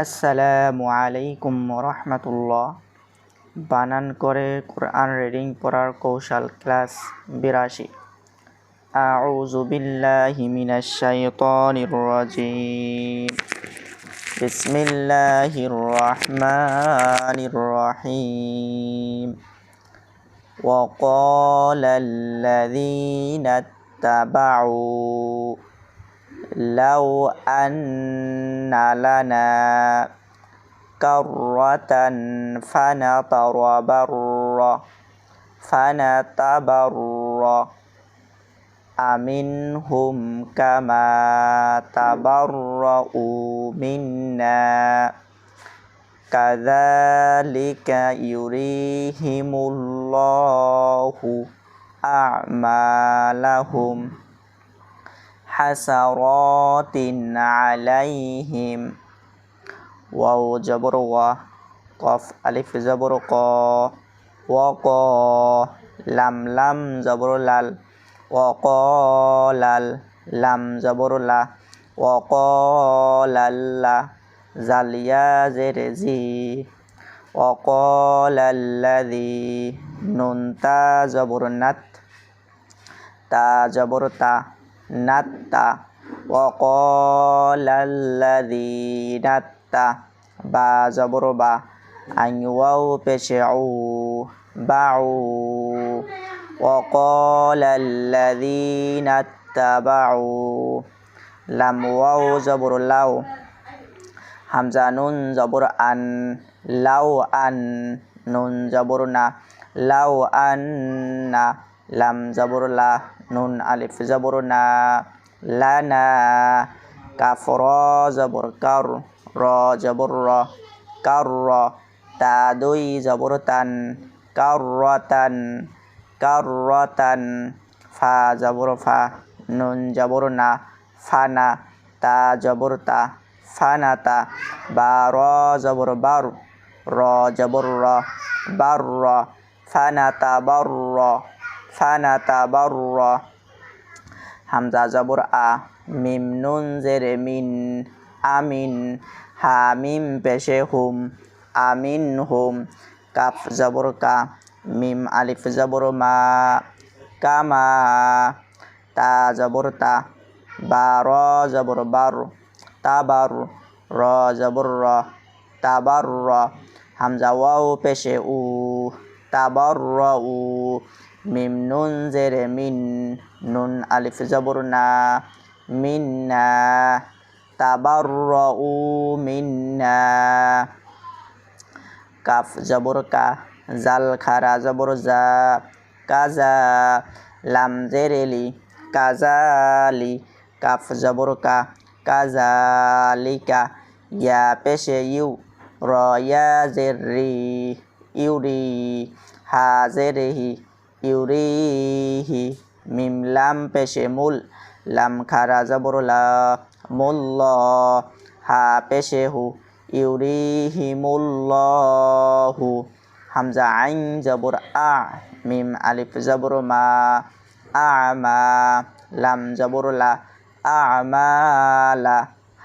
আসসালামু আলাইকুম রহমতুল্লাহ বানান করে কোরআন রিডিং পড়ার কৌশল ক্লাস বিরাশি أعوذ بالله من الشيطان الرجيم بسم الله الرحمن الرحيم وقال الذين اتبعوا لو أن لنا كرة فنتبر فنتبر أمنهم كما تبرؤوا منا. كذلك يريهم الله أعمالهم. حسرات عليهم واو جبر و قف ألف جبر قا وقا لم لم جبر لل وقال لم جبر لا وقال لا زليا زرزي وقال الذي نون تا زبر نت تا زبر تا نتا وقال الذي نتا با زبربا أن واو بشعو باعو وقال الذي اتبعوا لم واو زبر لو. همزة نون زبر أن لو أن نون زبرنا لو أن لم زبر لا nun alif zabur na lana kafro zabur kar ro zabur ro karro tadui zabur tan kar tan kar tan fa zabur fa nun zabur na fana ta zabur ta fanata baro zabur bar ro zabur ro barra fanata barra জবর বার র জবর র বার র ফানাতা বার র ফানাতা বার র হামজা জবর আ, মিম নুন জেরে মিন, আমিন হা মিম পেশে হুম, আমিন হুম, কাফ জবর কা, মিম আলিফ জবর মা, কামা, তা জবর তা, বা র জবর বার তাবার র জবর র তাবার র, হামজা ওয়াও পেশে উ তাবার র, উ মিম নুন জেরে মিন নুন আলিফ জবর না। মিন্না তাবার মিন্না কাফ জবর কা। জাল খারা জবর জা। কাজা। লাম জেরেলি কাজালি কাফ জবর কা। কাজালিকা ইয়া পেশে ইউ র ইয়া ইউরি হা জেরেহি يريه ميم لام پیش مول لام خارا زبر لا مولا ها پیش هو يريهم هو حمزة عين زبر أع ميم ألف زبر ما أعمى لام زبر لا أعمال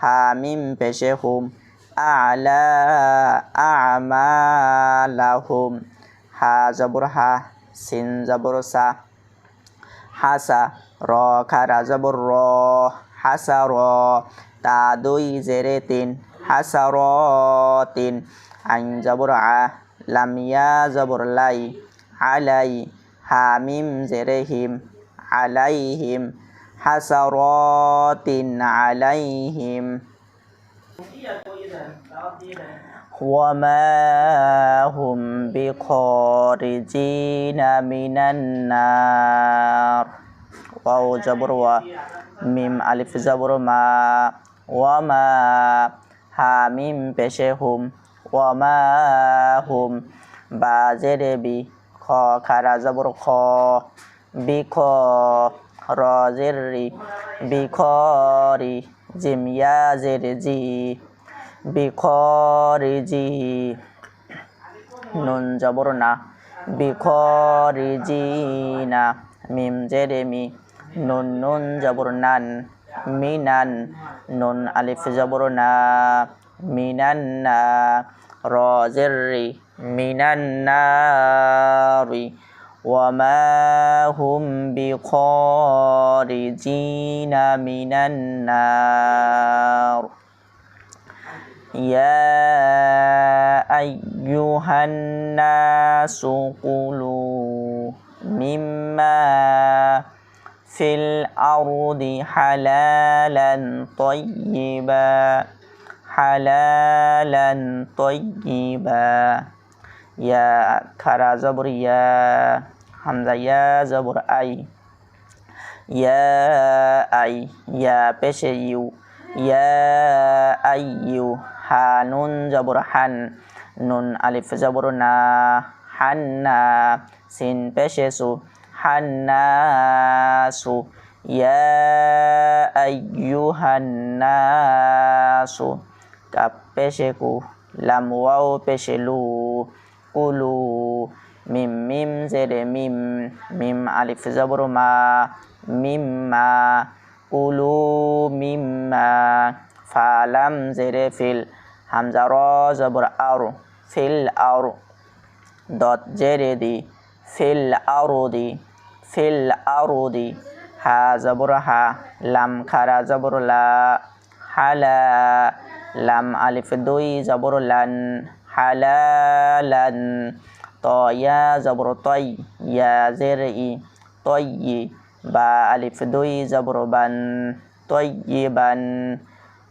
ها ميم بشهم أعلى أعمالهم ها زبر ها সিন জবর সা হাসা র খারা জবর র, হাসা র, তা দুই জেরে তিন, হাসা র তিন। আইন জবর আ লামিয়া জবর লাই, আলাই হা মিম জেরে হিম, আলাইহিম হাসারাতিন আলাইহিম। وما هم بخارجين من النار واو جبر و মিম আলিফ জবর মা ওয়ামা হা মিম পেশে হুম ওয়ামা হুম বা জেরে বি খ খারা জবর খ বি খ র জেরি বি খ রি জিম ইয়া জেরে জি বি খ রি জি নুন জবর না বি খ রি জি না মিম জেরে মি নুন নুন জবর নান মিনান নুন আলিফ জবর না মিনান না র জের রি মিনান নারি وما هم بخارجين من النار يا أيها الناس قلوا مما في الأرض حلالا طيبا حلالا طيبا. يا كرا زبر يا حمزة يا زبر أي. يا أي يا بشيو ya ayu hanun jabur han nun alif jabur na hanna sin peshe su hannasu ya ayyuhan nasu ka peshe ku lam waw peshe lu kulu mim mim zere mim mim alif jabur ma mimma কুলু মিম্মা ফালাম জেরে feel Hamza র জবর আর feel আর। দত জেরে দি, feel আরদি feel আরদি হা জবর হা, লাম খারা জবর লা। হালা, লাম আলিফ দুই জবর লান। হালালান ত, ইয়া জবর তই ইয়া জের ই بألف دوي زبربا طيبا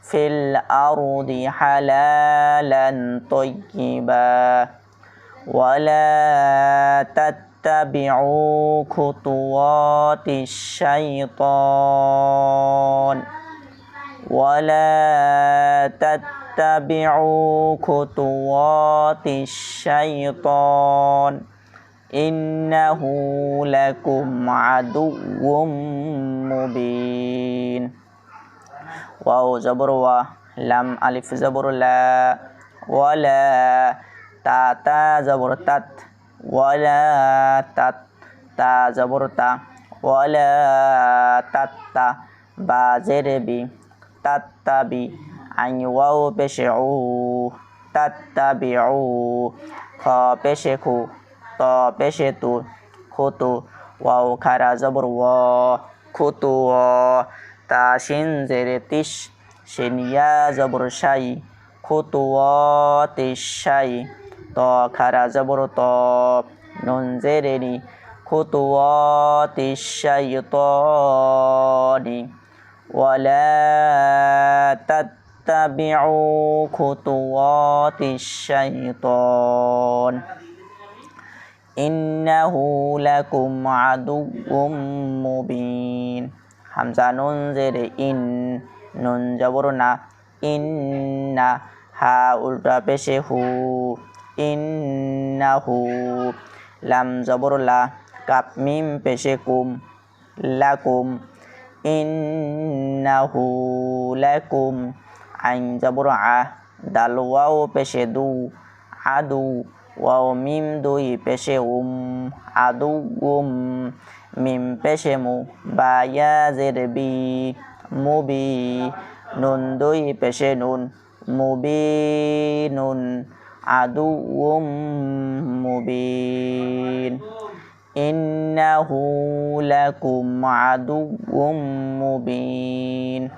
في الأرض حلالا طيبا ولا تتبعوا خطوات الشيطان ولا تتبعوا خطوات الشيطان إنه لكم عدو مبين. واو زبر و لم ألف زبر لا ولا تا تا زبر تت ولا تت تا زبر تا ولا تت با زر بي تتبي عن واو بشعو تتبعو خا طابشة خطو واو كارا زبر و خطو تاشين زير تش شنيا زبر شاي خطوات الشاي طا كارا زبر طا نون زيرني خطوات الشيطان ولا تت اتبعوا خطوات الشيطان إنه لكم عدو مبين হামজা নুন জেরে ইন নুন জবর না ইন্না হা উল্টা পেশে হু ইন্নাহু লাম জবর লা কাপ মিম পেশে কুম লাকুম ইন্নাহু লাকুম আইন জবর আ দাল ওয়াও পেশে দু আদু ওয়াও মিম দুই পেশে উম আদু উম মিম পেশে মু বা ইয়া জের বি মুবি নুন দুই পেশে নুন মুবি নুন আদু উম মুবিন إنه لكم عدو مبين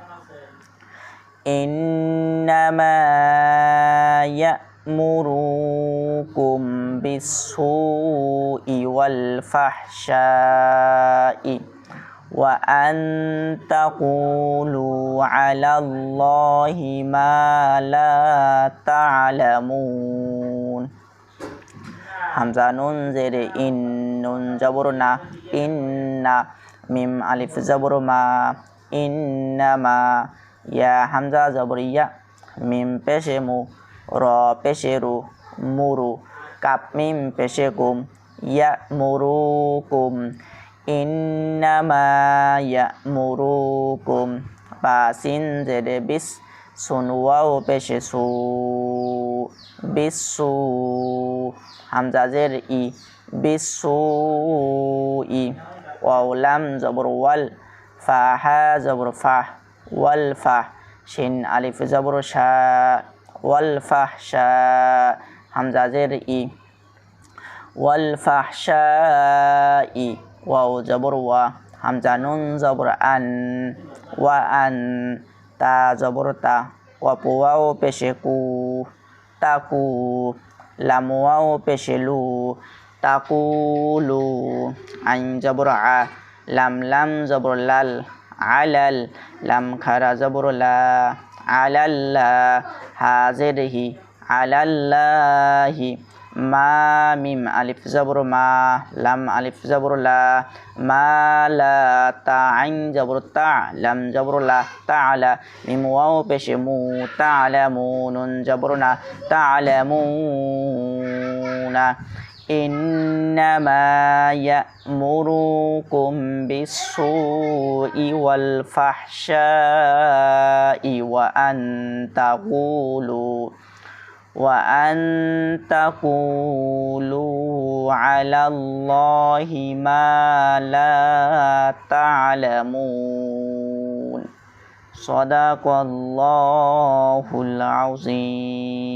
إنما يأمركم بالسوء والفحشاء وأن تقولوا على الله ما لا تعلمون. حمزة ننزل إن نون جبرنا إن ميم ألف زبر ما إنما يا حمزة زبرية ميم بشمو র পেশে রু মুরু, কাপ, মিম পেশে কুম ইয়া মুরু কুম ইন্নামা ইয়া মুরু কুম পেশে সু, বিসু হামজাজের ই, বিসু ই ওয়াউলাম জবর ওয়াল ফাহা জবর ফাহ ওয়াল ফাহ শিন, আলিফ জবর শা ওয়াল ফাহশা হামজা জের ই ওয়াল ফাহশা ই ওয়াও জবর ওয়া হামজা নুন জবর আন ওয়া আন তা জবর তা কপু ওয়াও পেশে কু তাকু লাম ওয়াও পেশে লু তাকুলু আইন জবর আ লাম লাম জবর লাল আলাল লাম খারা জবর লা আলাল্লা হাজের হি আলাল্লাহি, মা মিম, আলিফ, জবর, মা, লাম, আলিফ, জবর, লা, মা, লা, তা, আইন, জবর, তা, লাম, জবর, লা, তা আলা মিম, ওয়াও, পেশে, মু, তা আলা মু, নুন, জবর তা আলা মু, না। إنما يأمركم بالسوء والفحشاء وأن تقولوا وأن تقولوا على الله ما لا تعلمون. صدق الله العظيم.